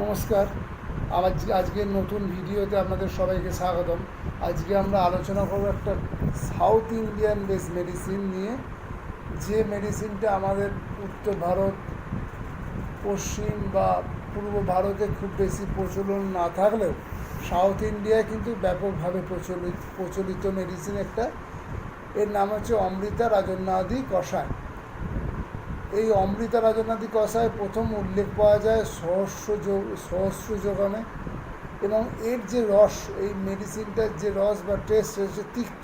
নমস্কার। আজ আজকের নতুন ভিডিওতে আপনাদের সবাইকে স্বাগতম। আজকে আমরা আলোচনা করব একটা সাউথ ইন্ডিয়ান বেস মেডিসিন নিয়ে। যে মেডিসিনটা আমাদের উত্তর ভারত, পশ্চিম বা পূর্ব ভারতে খুব বেশি প্রচলন না থাকলেও সাউথ ইন্ডিয়ায় কিন্তু ব্যাপকভাবে প্রচলিত প্রচলিত মেডিসিন একটা। এর নাম হচ্ছে অমৃতা রাজন্যাদি কষায় এই অমৃতা রাজনাথী কষায় প্রথম উল্লেখ পাওয়া যায় সহস্র যোগ সহস্র যোগানে এবং এর যে রস, এই মেডিসিনটার যে রস বা টেস্ট হচ্ছে তিক্ত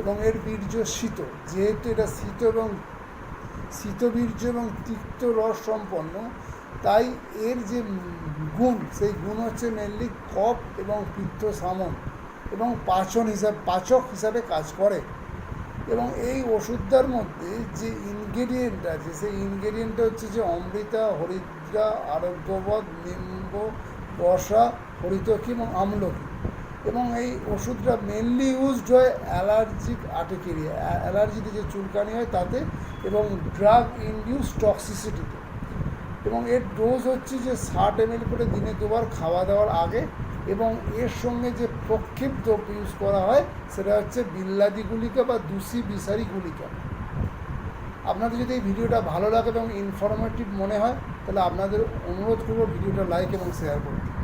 এবং এর বীর্য শীত। যেহেতু এটা শীত এবং শীতবীর্য এবং তিক্ত রস সম্পন্ন, তাই এর যে গুণ, সেই গুণ হচ্ছে মেনলি কফ এবং পিত্ত সামন এবং পাচন হিসাব, পাচক হিসাবে কাজ করে। এবং এই ওষুধটার মধ্যে যে ইনগ্রেডিয়েন্ট আছে, সেই ইনগ্রেডিয়েন্টটা হচ্ছে যে অমৃতা, হরিদ্রা, আরোগ্যবধ, নিম্ব বসা হরিতকি এবং আমলকি। এবং এই ওষুধটা মেনলি ইউজড হয় অ্যালার্জিক আর্টিকেরিয়া অ্যালার্জিতে যে চুলকানি হয় তাতে এবং ড্রাগ ইনডিউস টক্সিসিটিতে এবং এর ডোজ হচ্ছে যে ষাট এম করে দিনে দুবার খাওয়া দাওয়ার আগে এবং এর সঙ্গে যে প্রক্ষিপ্ত ইউজ করা হয়, সেটা হচ্ছে বিল্লাদি গুলিকা বা দুসি বিসারি গুলিকা। আপনাদের যদি এই ভিডিওটা ভালো লাগে এবং ইনফরমেটিভ মনে হয়, তাহলে আপনাদের অনুরোধ করব ভিডিওটা লাইক এবং শেয়ার করতে।